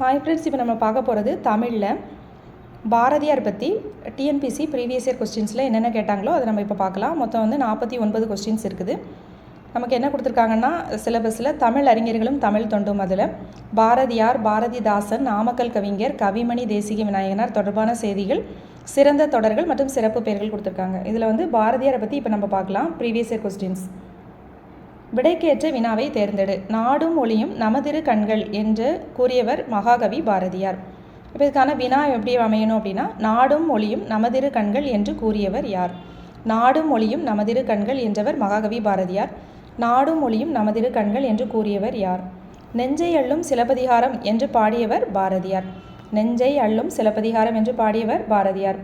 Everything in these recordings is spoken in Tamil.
ஹாய் ஃப்ரெண்ட்ஸ் இப்போ நம்ம பார்க்க போகிறது தமிழில். பாரதியார் பற்றி டிஎன்பிசி ப்ரீவியஸ் இயர் கொஸ்டின்ஸில் என்னென்ன கேட்டாங்களோ அதை நம்ம இப்போ பார்க்கலாம். மொத்தம் வந்து நாற்பத்தி ஒன்பது கொஸ்டின்ஸ் இருக்குது. நமக்கு என்ன கொடுத்துருக்காங்கன்னா சிலபஸில் தமிழ் அறிஞர்களும் தமிழ் தொண்டும் அதில். பாரதியார் பாரதிதாசன் நாமக்கல் கவிஞர் கவிமணி தேசிக விநாயகனார் தொடர்பான செய்திகள் சிறந்த தொடர்கள் மற்றும் சிறப்பு பெயர்கள் கொடுத்துருக்காங்க. இதில் வந்து பாரதியாரை பற்றி இப்போ நம்ம பார்க்கலாம். ப்ரீவியஸ் இயர் கொஸ்டின்ஸ் விடைக்கேற்ற வினாவை தேர்ந்தெடு. நாடும் ஒளியும் நமதிரு கண்கள் என்று கூறியவர் மகாகவி பாரதியார். இப்போ இதுக்கான வினா எப்படி அமையணும் அப்படின்னா நாடும் ஒளியும் நமதிரு கண்கள் என்று கூறியவர் யார்? நாடும் ஒளியும் நமதிரு கண்கள் என்றவர் மகாகவி பாரதியார். நாடும் ஒளியும் நமதிரு கண்கள் என்று கூறியவர் யார்? நெஞ்சை அள்ளும் சிலப்பதிகாரம் என்று பாடியவர் பாரதியார். நெஞ்சை அள்ளும் சிலப்பதிகாரம் என்று பாடியவர் பாரதியார்.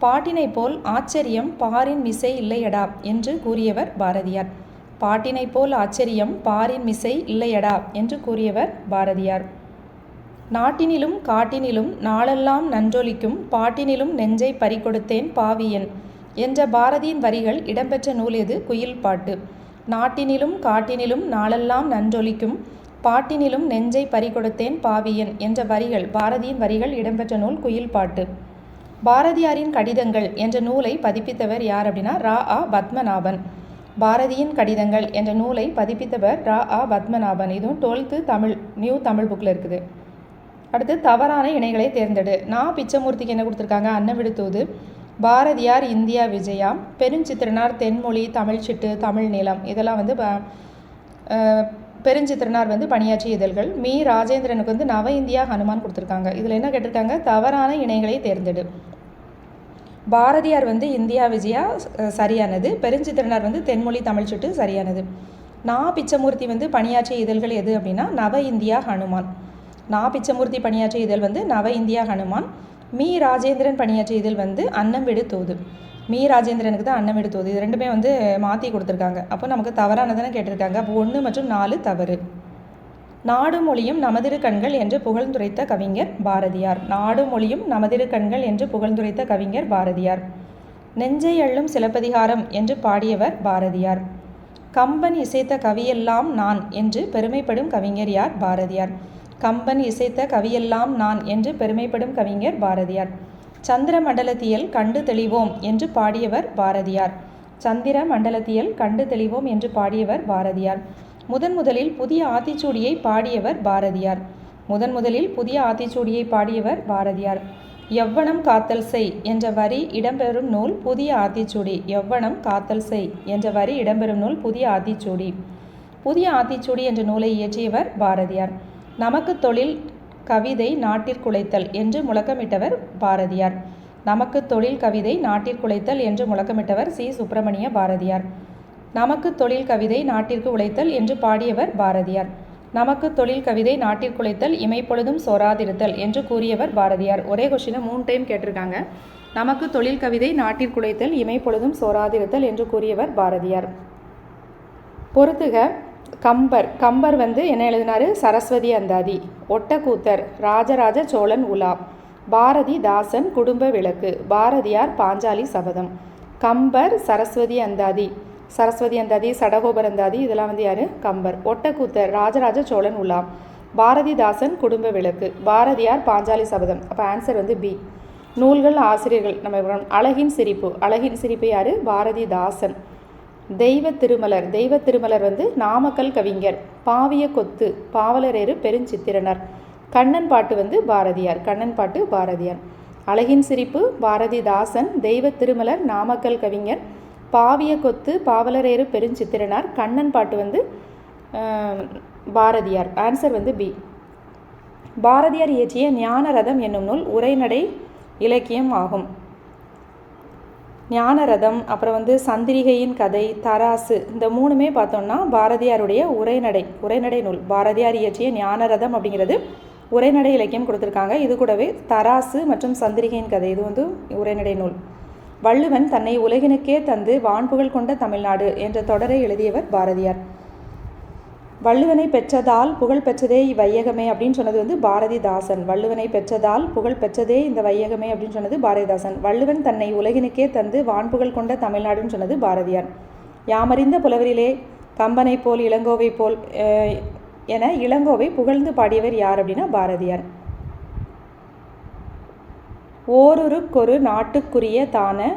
பாட்டினை போல் ஆச்சரியம் பாரின் மிசை இல்லையடா என்று கூறியவர் பாரதியார். பாட்டினை போல் ஆச்சரியம் பாரின் மிசை இல்லையடா என்று கூறியவர் பாரதியார். நாட்டினிலும் காட்டினிலும் நாளெல்லாம் நன்றொலிக்கும் பாட்டினிலும் நெஞ்சை பறிகொடுத்தேன் பாவியன் என்ற பாரதியின் வரிகள் இடம்பெற்ற நூல் எது? குயில் பாட்டு. நாட்டினிலும் காட்டினிலும் நாளெல்லாம் நன்றொலிக்கும் பாட்டினிலும் நெஞ்சை பறிகொடுத்தேன் பாவியன் என்ற வரிகள் பாரதியின் வரிகள் இடம்பெற்ற நூல் குயில் பாட்டு. பாரதியாரின் கடிதங்கள் என்ற நூலை பதிப்பித்தவர் யார் அப்படின்னா ரா. ஆ. பத்மநாபன். பாரதியின் கடிதங்கள் என்ற நூலை பதிப்பித்தவர் ரா. ஆ. பத்மநாபன். இதுவும் டுவெல்த்து தமிழ் நியூ தமிழ் புக்கில் இருக்குது. அடுத்து தவறான இணைகளை தேர்ந்தெடு. நான் பிச்சமூர்த்திக்கு என்ன கொடுத்துருக்காங்க? அன்னவிடுத்தூது. பாரதியார் இந்தியா விஜயா. பெருஞ்சித்திரனார் தென்மொழி தமிழ் சிட்டு தமிழ் நிலம் இதெல்லாம் வந்து பெருஞ்சித்திரனார் வந்து பணியாற்றிய இதழ்கள். மீ. ராஜேந்திரனுக்கு வந்து நவ இந்தியா ஹனுமான் கொடுத்துருக்காங்க. இதில் என்ன கேட்டிருக்காங்க? தவறான இணைகளை தேர்ந்தெடு. பாரதியார் வந்து இந்தியா விஜயா சரியானது. பெருஞ்சித்திரனார் வந்து தென்மொழி தமிழ் சுட்டு சரியானது. நா. பிச்சமூர்த்தி வந்து பணியாற்றிய இதழ்கள் எது அப்படின்னா நவ இந்தியா ஹனுமான். நா. பிச்சமூர்த்தி பணியாற்றிய இதழ் வந்து நவ இந்தியா ஹனுமான். மீ. ராஜேந்திரன் பணியாற்றிய இதழ் வந்து அன்னம் விடு தோது. மீ. ராஜேந்திரனுக்கு தான் அன்னம் விடு தோது. இது ரெண்டுமே வந்து மாற்றி கொடுத்துருக்காங்க. அப்போ நமக்கு தவறானதானே கேட்டிருக்காங்க. அப்போ ஒன்று மற்றும் நாலு தவறு. நாடு மொழியும் நமதிரு கண்கள் என்று புகழ்ந்துரைத்த கவிஞர் பாரதியார். நாடு மொழியும் நமதிரு கண்கள் என்று புகழ்ந்துரைத்த கவிஞர் பாரதியார். நெஞ்சை அள்ளும் சிலப்பதிகாரம் என்று பாடியவர் பாரதியார். கம்பன் இசைத்த கவியெல்லாம் நான் என்று பெருமைப்படும் கவிஞர் யார்? பாரதியார். கம்பன் இசைத்த கவியெல்லாம் நான் என்று பெருமைப்படும் கவிஞர் பாரதியார். சந்திர மண்டலத்தியல் கண்டு தெளிவோம் என்று பாடியவர் பாரதியார். சந்திர மண்டலத்தியல் கண்டு தெளிவோம் என்று பாடியவர் பாரதியார். முதன் முதலில் புதிய ஆத்திச்சூடியை பாடியவர் பாரதியார். முதன் முதலில் புதிய ஆத்திச்சூடியை பாடியவர் பாரதியார். எவ்வனம் காத்தல் செய் என்ற வரி இடம்பெறும் நூல் புதிய ஆத்திச்சூடி. எவ்வனம் காத்தல் செய் என்ற வரி இடம்பெறும் நூல் புதிய ஆத்திச்சூடி. புதிய ஆத்திச்சூடி என்ற நூலை இயற்றியவர் பாரதியார். நமக்கு தொழில் கவிதை நாட்டிற்குலைத்தல் என்று முழக்கமிட்டவர் பாரதியார். நமக்கு தொழில் கவிதை நாட்டிற்குலைத்தல் என்று முழக்கமிட்டவர் சி. சுப்பிரமணிய பாரதியார். நமக்கு தொழில் கவிதை நாட்டிற்கு உழைத்தல் என்று பாடியவர் பாரதியார். நமக்கு தொழில் கவிதை நாட்டிற்குழைத்தல் இமைப்பொழுதும் சோராதிருத்தல் என்று கூறியவர் பாரதியார். ஒரே கொஷினை மூணு டைம் கேட்டிருக்காங்க. நமக்கு தொழில் கவிதை நாட்டிற்குழைத்தல் இமைப்பொழுதும் சோராதிருத்தல் என்று கூறியவர் பாரதியார். பொறுத்துக கம்பர். கம்பர் வந்து என்ன எழுதினாரு? சரஸ்வதி அந்தாதி ஒட்டக்கூத்தர் ராஜராஜ சோழன் உலா பாரதி தாசன் குடும்ப விளக்கு பாரதியார் பாஞ்சாலி சபதம். கம்பர் சரஸ்வதி அந்தாதி சரஸ்வதி அந்தாதி சடகோபர் அந்தாதி இதெல்லாம் வந்து யார்? கம்பர். ஒட்டக்கூத்தர் ராஜராஜ சோழன் உலாம். பாரதிதாசன் குடும்ப விளக்கு. பாரதியார் பாஞ்சாலி சபதம். அப்போ ஆன்சர் வந்து பி நூல்கள் ஆசிரியர்கள். நம்ம அழகின் சிரிப்பு. அழகின் சிரிப்பு யார்? பாரதிதாசன். தெய்வ திருமலர். தெய்வ திருமலர் வந்து நாமக்கல் கவிஞர். பாவிய கொத்து. பாவலரேறு பெருஞ்சித்திரனார். கண்ணன் பாட்டு வந்து பாரதியார். கண்ணன் பாட்டு பாரதியார். அழகின் சிரிப்பு பாரதிதாசன் தெய்வ திருமலர் நாமக்கல் கவிஞர். பாவிய கொத்து பாவலரேறு பெருஞ்சித்திரனார். கண்ணன் பாட்டு வந்து பாரதியார். ஆன்சர் வந்து பி பாரதியார் இயற்றிய ஞானரதம் என்னும் நூல் உரைநடை இலக்கியம் ஆகும். ஞானரதம் அப்புறம் வந்து சந்திரிகையின் கதை தராசு இந்த மூணுமே பார்த்தோம்னா பாரதியாருடைய உரைநடை உரைநடை நூல். பாரதியார் இயற்றிய ஞானரதம் அப்படிங்கிறது உரைநடை இலக்கியம் கொடுத்துருக்காங்க. இது கூடவே தராசு மற்றும் சந்திரிகையின் கதை இது வந்து உரைநடை நூல். வள்ளுவன் தன்னை உலகினுக்கே தந்து வான்புகழ் கொண்ட தமிழ்நாடு என்ற தொடரை எழுதியவர் பாரதியார். வள்ளுவனை பெற்றதால் புகழ் பெற்றதே இவ்வையகமே அப்படின்னு சொன்னது வந்து பாரதிதாசன். வள்ளுவனை பெற்றதால் புகழ் பெற்றதே இந்த வையகமே அப்படின்னு சொன்னது பாரதிதாசன். வள்ளுவன் தன்னை உலகினுக்கே தந்து வான்புகழ் கொண்ட தமிழ்நாடுன்னு சொன்னது பாரதியார். யாமறிந்த புலவரிலே கம்பனை போல் இளங்கோவை போல் என இளங்கோவை புகழ்ந்து பாடியவர் யார் அப்படின்னா பாரதியார். ஓருருக்கொரு நாட்டுக்குரிய தான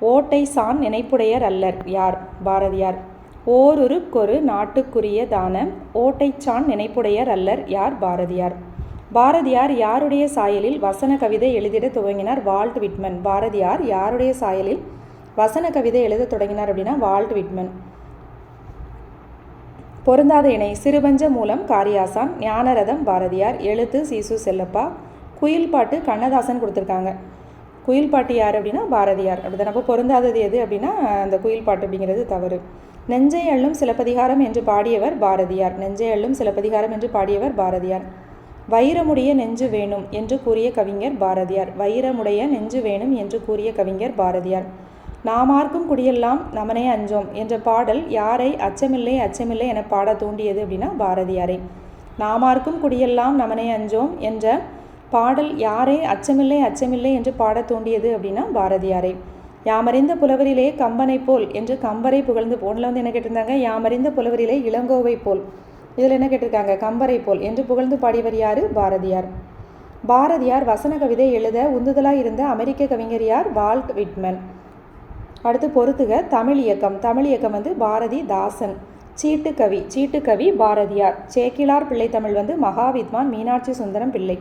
ஓட்டை சான் நினைப்புடையர் அல்லர். யார்? பாரதியார். ஓருருக்கொரு நாட்டுக்குரிய தான ஓட்டைச்சான் நினைப்புடையர் அல்லர். யார்? பாரதியார். பாரதியார் யாருடைய சாயலில் வசன கவிதை எழுதிட துவங்கினார்? Walt Whitman. பாரதியார் யாருடைய சாயலில் வசன கவிதை எழுத தொடங்கினார் அப்படின்னா வால்ட் விட்மன். பொருந்தாத இணை சிறுபஞ்ச மூலம் காரியாசான் ஞானரதம் பாரதியார் எழுத்து சீசு செல்லப்பா குயில் பாட்டு கண்ணதாசன் கொடுத்துருக்காங்க. குயில் பாட்டு யார் அப்படின்னா பாரதியார். அப்படிதான் அப்போ பொருந்தாதது எது அப்படின்னா அந்த குயில் பாட்டு அப்படிங்கிறது தவறு. நெஞ்சை அள்ளும் சிலப்பதிகாரம் என்று பாடியவர் பாரதியார். நெஞ்சை அள்ளும் சிலப்பதிகாரம் என்று பாடியவர் பாரதியார். வைரமுடைய நெஞ்சு வேணும் என்று கூறிய கவிஞர் பாரதியார். வைரமுடைய நெஞ்சு வேணும் என்று கூறிய கவிஞர் பாரதியார். நாமார்க்கும் குடியெல்லாம் நமனே அஞ்சோம் என்ற பாடல் யாரை அச்சமில்லை அச்சமில்லை என பாட தூண்டியது அப்படின்னா பாரதியாரை. நாமார்க்கும் குடியெல்லாம் நமனே அஞ்சோம் என்ற பாடல் யாரே அச்சமில்லை அச்சமில்லை என்று பாட தூண்டியது அப்படின்னா பாரதியாரை. யாமறிந்த புலவரிலே கம்பனை போல் என்று கம்பரை புகழ்ந்து போனில் வந்து என்ன கேட்டிருந்தாங்க? யாமறிந்த புலவரிலே இளங்கோவை போல். இதில் என்ன கேட்டிருக்காங்க? கம்பரை போல் என்று புகழ்ந்து பாடியவர் யார்? பாரதியார். பாரதியார் வசன கவிதை எழுத உந்துதலாக இருந்த அமெரிக்க கவிஞர் யார்? Walt Whitman. அடுத்து பொறுத்துக தமிழ் இயக்கம். தமிழ் இயக்கம் வந்து பாரதி தாசன் சீட்டு கவி சீட்டு கவி பாரதியார். சேக்கிலார் பிள்ளை தமிழ் வந்து மகாவித்வான் மீனாட்சி சுந்தரம் பிள்ளை.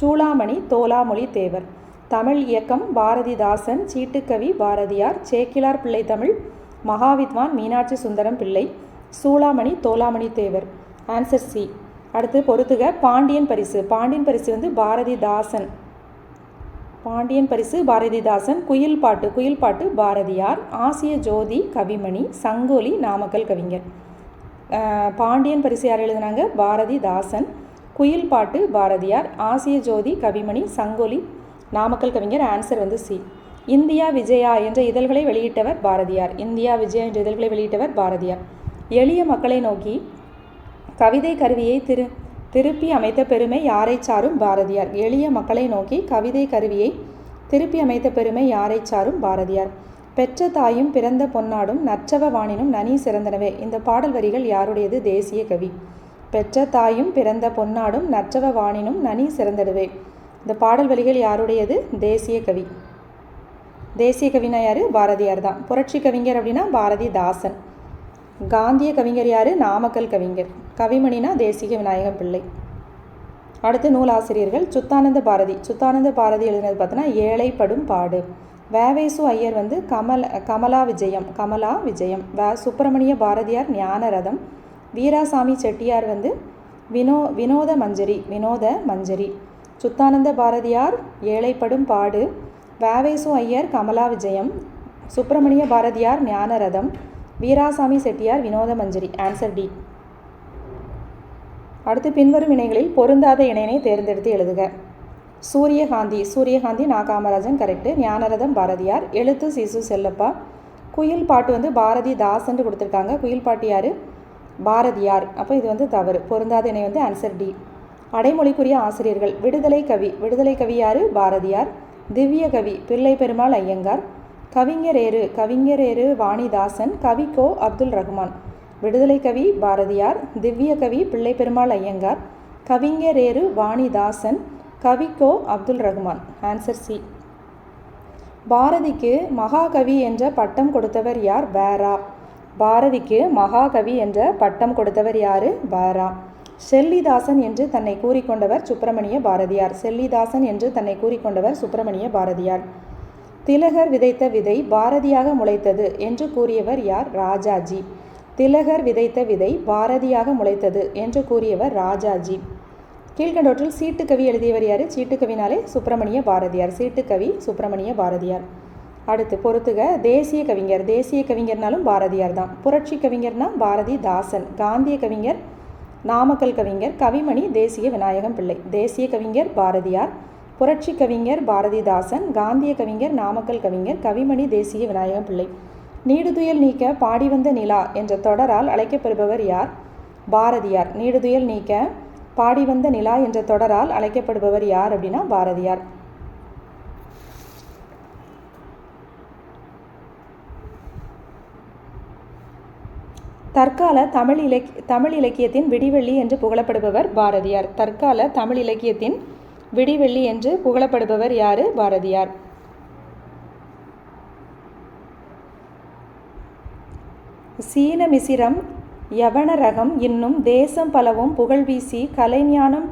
சூளாமணி தோலாமொழி தேவர். தமிழ் இயக்கம் பாரதிதாசன் சீட்டுக்கவி பாரதியார் சேக்கிலார் பிள்ளை தமிழ் மகாவித்வான் மீனாட்சி சுந்தரம் பிள்ளை சூளாமணி தோலாமணி தேவர். ஆன்சர் சி அடுத்து பொறுத்துக பாண்டியன் பரிசு. பாண்டியன் பரிசு வந்து பாரதிதாசன். பாண்டியன் பரிசு பாரதிதாசன். குயில் பாட்டு குயில் பாட்டு பாரதியார். ஆசிய ஜோதி கவிமணி சங்கோலி நாமக்கல் கவிஞர். பாண்டியன் பரிசு யார் எழுதினாங்க? பாரதிதாசன். குயில் பாட்டு பாரதியார் ஆசிய ஜோதி கவிமணி சங்கொலி நாமக்கல் கவிஞர் ஆன்சர் வந்து சி. இந்தியா விஜயா என்ற இதழ்களை வெளியிட்டவர் பாரதியார். இந்தியா விஜயா என்ற இதழ்களை வெளியிட்டவர் பாரதியார். எளிய மக்களை நோக்கி கவிதை கருவியை திரு திருப்பி அமைத்த பெருமை யாரை சாரும் பாரதியார். எளிய மக்களை நோக்கி கவிதை கருவியை திருப்பி அமைத்த பெருமை யாரை சாரும் பாரதியார். பெற்ற தாயும் பிறந்த பொன்னாடும் நற்றவ வாணினும் நனி சிறந்தனவே. இந்த பாடல் வரிகள் யாருடையது? தேசிய கவி. பெற்ற தாயும் பிறந்த பொன்னாடும் நற்றவ வாணினும் நனி சிறந்தடுவே. இந்த பாடல் வரிகள் யாருடையது? தேசிய கவி. தேசிய கவினா யார்? பாரதியார் தான். புரட்சி கவிஞர் அப்படின்னா பாரதிதாசன். காந்திய கவிஞர் யார்? நாமக்கல் கவிஞர். கவிமணினா தேசிக விநாயகம் பிள்ளை. அடுத்து நூலாசிரியர்கள் சுத்தானந்த பாரதி. சுத்தானந்த பாரதி எழுதினது பார்த்தோன்னா ஏழைப்படும் பாடு. வேவேசு ஐயர் வந்து கமல் கமலா விஜயம் கமலா விஜயம். வே சுப்பிரமணிய பாரதியார் ஞானரதம். வீராசாமி செட்டியார் வந்து வினோ வினோத மஞ்சரி வினோத மஞ்சரி. சுத்தானந்த பாரதியார் ஏழைப்படும் பாடு. வேவேசு ஐயர் கமலா விஜயம். சுப்பிரமணிய பாரதியார் ஞானரதம். வீராசாமி செட்டியார் வினோத மஞ்சரி. ஆன்சர் டி அடுத்து பின்வரும் இணைகளில் பொருந்தாத இணையினை தேர்ந்தெடுத்து எழுதுக. சூரியகாந்தி. சூரியகாந்தி நா காமராஜன் கரெக்டு ஞானரதம் பாரதியார். எழுத்து சிசு செல்லப்பா. குயில் பாட்டு வந்து பாரதி தாசன் கொடுத்துருக்காங்க. குயில் பாட்டு யார்? பாரதியார். அப்போ இது வந்து தவறு. பொருந்தாத இணை வந்து ஆன்சர் டி அடைமொழிக்குரிய ஆசிரியர்கள். விடுதலை கவி. விடுதலை கவி யார்? பாரதியார். திவ்ய கவி. பிள்ளை பெருமாள் ஐயங்கார். கவிஞரேறு கவிஞரேறு வாணிதாசன். கவிக்கோ அப்துல் ரஹ்மான். விடுதலை கவி பாரதியார். திவ்ய கவி பிள்ளை பெருமாள் ஐயங்கார். கவிஞரேறு வாணிதாசன். கவிக்கோ அப்துல் ரஹ்மான். ஆன்சர் சி பாரதிக்கு மகாகவி என்ற பட்டம் கொடுத்தவர் யார்? பேரா பாரதிக்கு மகாகவி என்ற பட்டம் கொடுத்தவர் யார்? பாரா. செல்லிதாசன் என்று தன்னை கூறிக்கொண்டவர் சுப்பிரமணிய பாரதியார். செல்லிதாசன் என்று தன்னை கூறிக்கொண்டவர் சுப்பிரமணிய பாரதியார். திலகர் விதைத்த விதை பாரதியாக முளைத்தது என்று கூறியவர் யார்? ராஜாஜி. திலகர் விதைத்த விதை பாரதியாக முளைத்தது என்று கூறியவர் ராஜாஜி. கீழ்கண்டோற்றில் சீட்டுக்கவி எழுதியவர் யார்? சீட்டுக்கவினாலே சுப்பிரமணிய பாரதியார். சீட்டுக்கவி சுப்பிரமணிய பாரதியார். அடுத்து பொறுத்துக. தேசிய கவிஞர். தேசிய கவிஞர்னாலும் பாரதியார் தான். புரட்சி கவிஞர்னா பாரதி தாசன். காந்திய கவிஞர் நாமக்கல் கவிஞர் கவிமணி தேசிய விநாயகம் பிள்ளை. தேசிய கவிஞர் பாரதியார். புரட்சி கவிஞர் பாரதிதாசன் காந்திய கவிஞர் நாமக்கல் கவிஞர் கவிமணி தேசிய விநாயகம் பிள்ளை. நீடுதுயல் நீக்க பாடி வந்த நிலா என்ற தொடரால் அழைக்கப்படுபவர் யார்? பாரதியார். நீடுதுயல் நீக்க பாடி வந்த நிலா என்ற தொடரால் அழைக்கப்படுபவர் யார் அப்படின்னா பாரதியார். தற்கால தமிழ் இலக்கிய தமிழ் இலக்கியத்தின் விடிவெள்ளி என்று புகழப்படுபவர் பாரதியார். தற்கால தமிழ் இலக்கியத்தின் விடிவெள்ளி என்று புகழப்படுபவர் யாரு? பாரதியார். சீன மிசிரம் யவன ரகம் இன்னும் தேசம் பலவும் புகழ் வீசி கலைஞானம்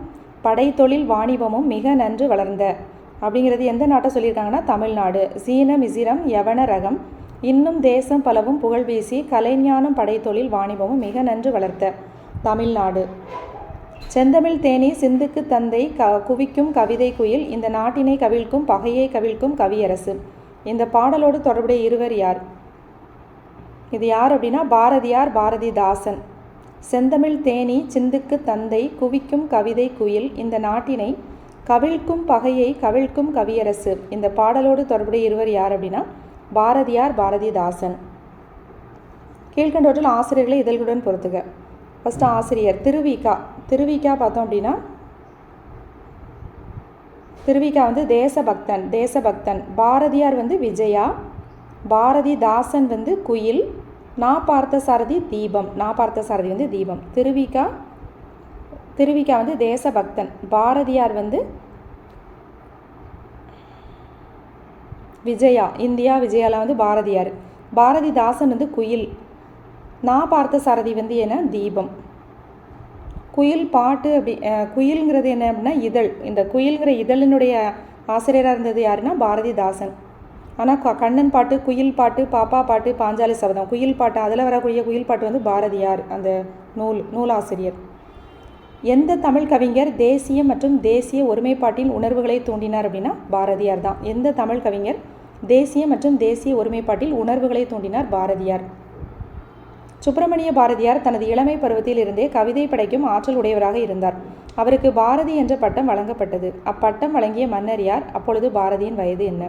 படைத்தொழில் வாணிபமும் மிக நன்று வளர்ந்த அப்படிங்கிறது எந்த நாட்டை சொல்லியிருக்காங்கன்னா? தமிழ்நாடு. சீன மிசிரம் யவன ரகம் இன்னும் தேசம் பலவும் புகழ் வீசி கலைஞானம் படைத்தொழில் வாணிபமும் மிக நன்று வளர்த்த தமிழ்நாடு. செந்தமிழ் தேனி சிந்துக்கு தந்தை க குவிக்கும் கவிதை குயில் இந்த நாட்டினை கவிழ்க்கும் பகையை கவிழ்க்கும் கவியரசு. இந்த பாடலோடு தொடர்புடைய இருவர் யார்? இது யார் அப்படின்னா பாரதியார் பாரதிதாசன். செந்தமிழ் தேனி சிந்துக்கு தந்தை குவிக்கும் கவிதை குயில் இந்த நாட்டினை கவிழ்க்கும் பகையை கவிழ்க்கும் கவியரசு. இந்த பாடலோடு தொடர்புடைய இருவர் யார் அப்படின்னா பாரதியார் பாரதிதாசன். கீழ்கண்டவற்றில் ஆசிரியர்களை இதழ்களுடன் பொறுத்துக ஃபஸ்ட்டு ஆசிரியர் திருவிகா. திருவிகா பார்த்தோம் அப்படின்னா திருவிகா வந்து தேசபக்தன் தேசபக்தன். பாரதியார் வந்து விஜயா பாரதிதாசன் வந்து குயில் நான் பார்த்த சாரதி தீபம் நான் பார்த்த சாரதி வந்து தீபம். திருவிகா திருவிகா வந்து தேசபக்தன். பாரதியார் வந்து விஜயா இந்தியா விஜயாவில் வந்து பாரதியார். பாரதிதாசன் வந்து குயில். நான் பார்த்த சாரதி வந்து என்ன? தீபம். குயில் பாட்டு அப்படி குயில்ங்கிறது என்ன அப்படின்னா இதழ். இந்த குயில்ங்கிற இதழினுடைய ஆசிரியராக இருந்தது யாருன்னா பாரதிதாசன். ஆனால் க கண்ணன் பாட்டு குயில் பாட்டு பாப்பா பாட்டு பாஞ்சாலி சபதம். குயில் பாட்டு அதில் வரக்கூடிய குயில் பாட்டு வந்து பாரதியார் அந்த நூல் நூலாசிரியர். எந்த தமிழ் கவிஞர் தேசிய மற்றும் தேசிய ஒருமைப்பாட்டின் உணர்வுகளை தூண்டினார் அப்படின்னா பாரதியார் தான். எந்த தமிழ் கவிஞர் தேசிய மற்றும் தேசிய ஒருமைப்பாட்டில் உணர்வுகளை தூண்டினார் பாரதியார். சுப்பிரமணிய பாரதியார் தனது இளமை பருவத்தில் இருந்தே கவிதை படைக்கும் ஆற்றல் உடையவராக இருந்தார். அவருக்கு பாரதி என்ற பட்டம் வழங்கப்பட்டது. அப்பட்டம் வழங்கிய மன்னர் யார் அப்பொழுது பாரதியின் வயது என்ன?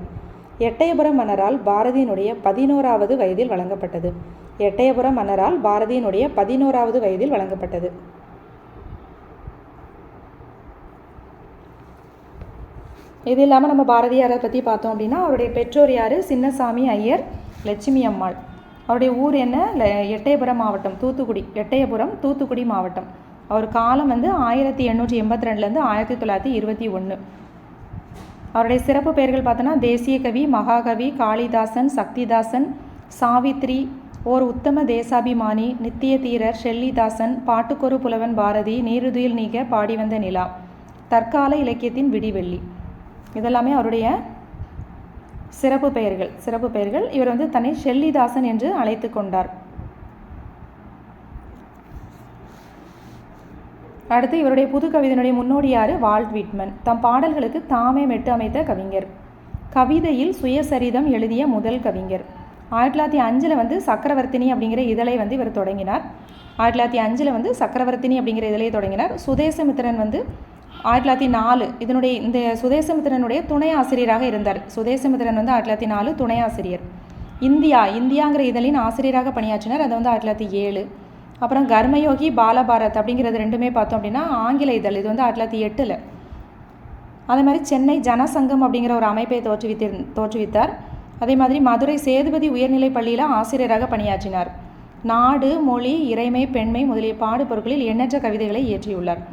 எட்டயபுரம் மன்னரால் பாரதியினுடைய பதினோராவது வயதில் வழங்கப்பட்டது. எட்டயபுரம் மன்னரால் பாரதியினுடைய பதினோராவது வயதில் வழங்கப்பட்டது. இது இல்லாமல் நம்ம பாரதியாரை பற்றி பார்த்தோம் அப்படின்னா அவருடைய பெற்றோர் யார்? சின்னசாமி ஐயர் லட்சுமி அம்மாள். அவருடைய ஊர் என்ன? எட்டயபுரம் மாவட்டம் தூத்துக்குடி. எட்டயபுரம் தூத்துக்குடி மாவட்டம். அவர் காலம் வந்து ஆயிரத்தி எண்ணூற்றி எண்பத்தி ரெண்டுலேருந்து ஆயிரத்தி தொள்ளாயிரத்தி இருபத்தி ஒன்று அவருடைய சிறப்பு பெயர்கள் பார்த்தோன்னா தேசிய கவி மகாகவி காளிதாசன் சக்திதாசன் சாவித்ரி ஓர் உத்தம தேசாபிமானி நித்திய தீரர் ஷெல்லிதாசன் பாட்டுக்கொரு புலவன் பாரதி நீருதுயில் நீக பாடி வந்த நிலா. தற்கால இலக்கியத்தின் விடிவெள்ளி. இதெல்லாமே அவருடைய சிறப்பு பெயர்கள் சிறப்பு பெயர்கள். இவர் வந்து தன்னை ஷெல்லிதாசன் என்று அழைத்து கொண்டார். அடுத்து இவருடைய புது கவிதையினுடைய முன்னோடியார் வால்ட் விட்மன். தம் பாடல்களுக்கு தாமே மெட்டு அமைத்த கவிஞர். கவிதையில் சுயசரிதம் எழுதிய முதல் கவிஞர். ஆயிரத்தி தொள்ளாயிரத்தி அஞ்சில் வந்து சக்கரவர்த்தினி அப்படிங்கிற இதழை வந்து இவர் தொடங்கினார். ஆயிரத்தி தொள்ளாயிரத்தி அஞ்சில் வந்து சக்கரவர்த்தினி அப்படிங்கிற இதழையை தொடங்கினார். சுதேசமித்திரன் வந்து ஆயிரத்தி தொள்ளாயிரத்தி நாலு இதனுடைய இந்த சுதேசமித்திரனுடைய துணை ஆசிரியராக இருந்தார். சுதேசமித்திரன் வந்து ஆயிரத்தி தொள்ளாயிரத்தி நாலு துணை ஆசிரியர். இந்தியா இந்தியாங்கிற இதழின் ஆசிரியராக பணியாற்றினார். அது வந்து ஆயிரத்தி தொள்ளாயிரத்தி ஏழு. அப்புறம் கர்மயோகி பாலபாரத் அப்படிங்கிறது ரெண்டுமே பார்த்தோம் அப்படின்னா ஆங்கில இதழ். இது வந்து ஆயிரத்தி தொள்ளாயிரத்தி எட்டில். அதே மாதிரி சென்னை ஜனசங்கம் அப்படிங்கிற ஒரு அமைப்பை தோற்றுவித்தி தோற்றுவித்தார். அதே மாதிரி மதுரை சேதுபதி உயர்நிலைப் பள்ளியில் ஆசிரியராக பணியாற்றினார். நாடு மொழி இறைமை பெண்மை முதலிய பாடுபொருட்களில் எண்ணற்ற கவிதைகளை இயற்றியுள்ளார்.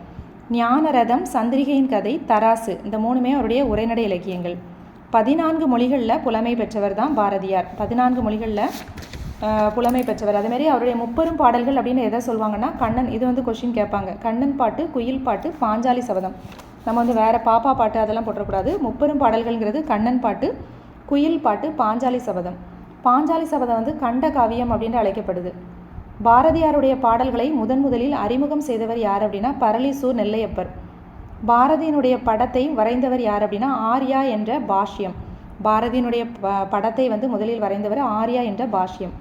ஞானரதம் சந்திரிகையின் கதை தராசு. இந்த மூணுமே அவருடைய உரைநடை இலக்கியங்கள். பதினான்கு மொழிகளில் புலமை பெற்றவர் தான் பாரதியார். பதினான்கு மொழிகளில் புலமை பெற்றவர். அதேமாரி அவருடைய முப்பெரும் பாடல்கள் அப்படின்னு எதை சொல்லுவாங்கன்னா கண்ணன். இது வந்து கொஷின் கேட்பாங்க. கண்ணன் பாட்டு குயில் பாட்டு பாஞ்சாலி சபதம். நம்ம வந்து வேறு பாப்பா பாட்டு அதெல்லாம் போட்டக்கூடாது முப்பெரும் பாடல்கள்ங்கிறது கண்ணன் பாட்டு குயில் பாட்டு பாஞ்சாலி சபதம். பாஞ்சாலி சபதம் வந்து கண்ட காவியம் அப்படின்னு அழைக்கப்படுது. பாரதியாருடைய பாடல்களை முதன் முதலில் அறிமுகம் செய்தவர் யார் அப்படின்னா பரளிசு நெல்லையப்பர். பாரதியினுடைய படத்தை வரைந்தவர் யார் அப்படின்னா ஆர்யா என்ற பாஷ்யம். பாரதியினுடைய ப- படத்தை வந்து முதலில் வரைந்தவர் ஆர்யா என்ற பாஷ்யம்.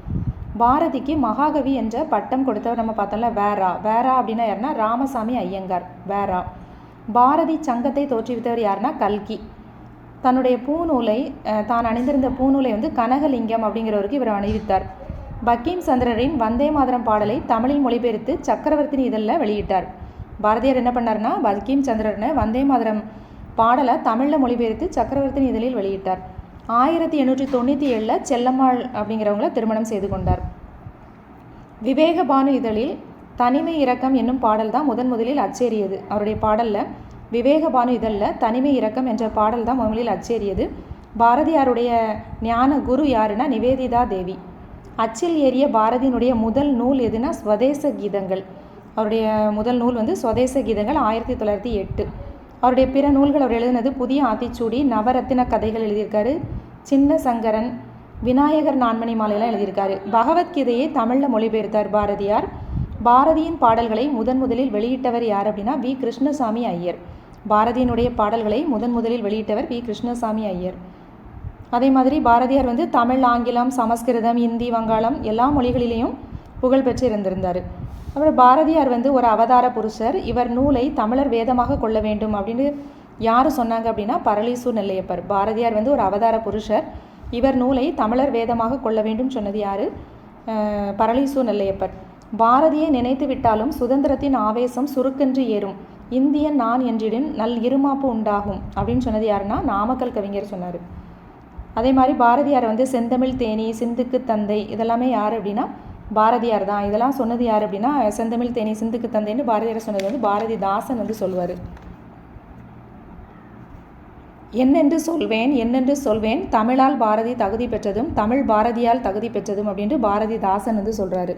பாரதிக்கு மகாகவி என்ற பட்டம் கொடுத்தவர் நம்ம பார்த்தோம்ல வேரா வேரா அப்படின்னா யாருன்னா ராமசாமி ஐயங்கார் வேரா பாரதி சங்கத்தை தோற்றுவித்தவர் யாருன்னா கல்கி. தன்னுடைய பூநூலை தான் அணிந்திருந்த பூநூலை வந்து கனகலிங்கம் அப்படிங்கிறவருக்கு இவர் அணிவித்தார். பக்கீம் சந்திரரின் வந்தே மாதரம் பாடலை தமிழில் மொழிபெயர்த்து சக்கரவர்த்தினி இதழில் வெளியிட்டார். பாரதியார் என்ன பண்ணார்னா பக்கீம் சந்திரனை வந்தே மாதரம் பாடலை தமிழில் மொழிபெயர்த்து சக்கரவர்த்தினி இதழில் வெளியிட்டார். ஆயிரத்தி எண்ணூற்றி தொண்ணூற்றி ஏழில் செல்லம்மாள் அப்படிங்கிறவங்கள திருமணம் செய்து கொண்டார். விவேகபானு இதழில் தனிமை இரக்கம் என்னும் பாடல் தான் முதன் முதலில் அச்சேறியது. அவருடைய பாடலில் விவேகபானு இதழில் தனிமை இரக்கம் என்ற பாடல் தான் முதலில் அச்சேறியது. பாரதியாருடைய ஞான குரு யாருன்னா நிவேதிதா தேவி. அச்சில் ஏறிய பாரதியினுடைய முதல் நூல் எதுனா ஸ்வதேச கீதங்கள். அவருடைய முதல் நூல் வந்து ஸ்வதேச கீதங்கள் ஆயிரத்தி தொள்ளாயிரத்தி எட்டு. அவருடைய பிற நூல்கள் அவர் எழுதினது புதிய ஆத்திச்சூடி நவரத்தின கதைகள் எழுதியிருக்காரு. சின்ன சங்கரன் விநாயகர் நான்மணி மாலையெல்லாம் எழுதியிருக்காரு. பகவத்கீதையை தமிழில் மொழிபெயர்த்தார் பாரதியார். பாரதியின் பாடல்களை முதன் முதலில் வெளியிட்டவர் யார் அப்படின்னா வி. கிருஷ்ணசாமி ஐயர். பாரதியினுடைய பாடல்களை முதன் முதலில் வெளியிட்டவர் வி. கிருஷ்ணசாமி ஐயர். அதே மாதிரி பாரதியார் வந்து தமிழ் ஆங்கிலம் சமஸ்கிருதம் இந்தி வங்காளம் எல்லா மொழிகளிலேயும் புகழ்பெற்று இருந்திருந்தார். அப்புறம் பாரதியார் வந்து ஒரு அவதார புருஷர். இவர் நூலை தமிழர் வேதமாக கொள்ள வேண்டும் அப்படின்னு யார் சொன்னாங்க அப்படின்னா பரளிசு நெல்லையப்பர். பாரதியார் வந்து ஒரு அவதார புருஷர். இவர் நூலை தமிழர் வேதமாக கொள்ள வேண்டும் சொன்னது யார்? பரளிசு நெல்லையப்பர். பாரதியை நினைத்து விட்டாலும் சுதந்திரத்தின் ஆவேசம் சுருக்கென்று ஏறும். இந்தியன் நான் என்றிடும் நல் இருமாப்பு உண்டாகும் அப்படின்னு சொன்னது யாருன்னா நாமக்கல் கவிஞர் சொன்னார். அதே மாதிரி பாரதியார் வந்து செந்தமிழ் தேனி சிந்துக்கு தந்தை இதெல்லாமே யார் அப்படின்னா பாரதியார் தான். இதெல்லாம் சொன்னது யார் அப்படின்னா செந்தமிழ் தேனி சிந்துக்கு தந்தைன்னு பாரதியார் சொன்னது வந்து பாரதிதாசன் வந்து சொல்வார். என்னென்று சொல்வேன் என்னென்று சொல்வேன் தமிழால் பாரதி தகுதி பெற்றதும் தமிழ் பாரதியால் தகுதி பெற்றதும் அப்படின்ட்டு பாரதிதாசன் வந்து சொல்கிறாரு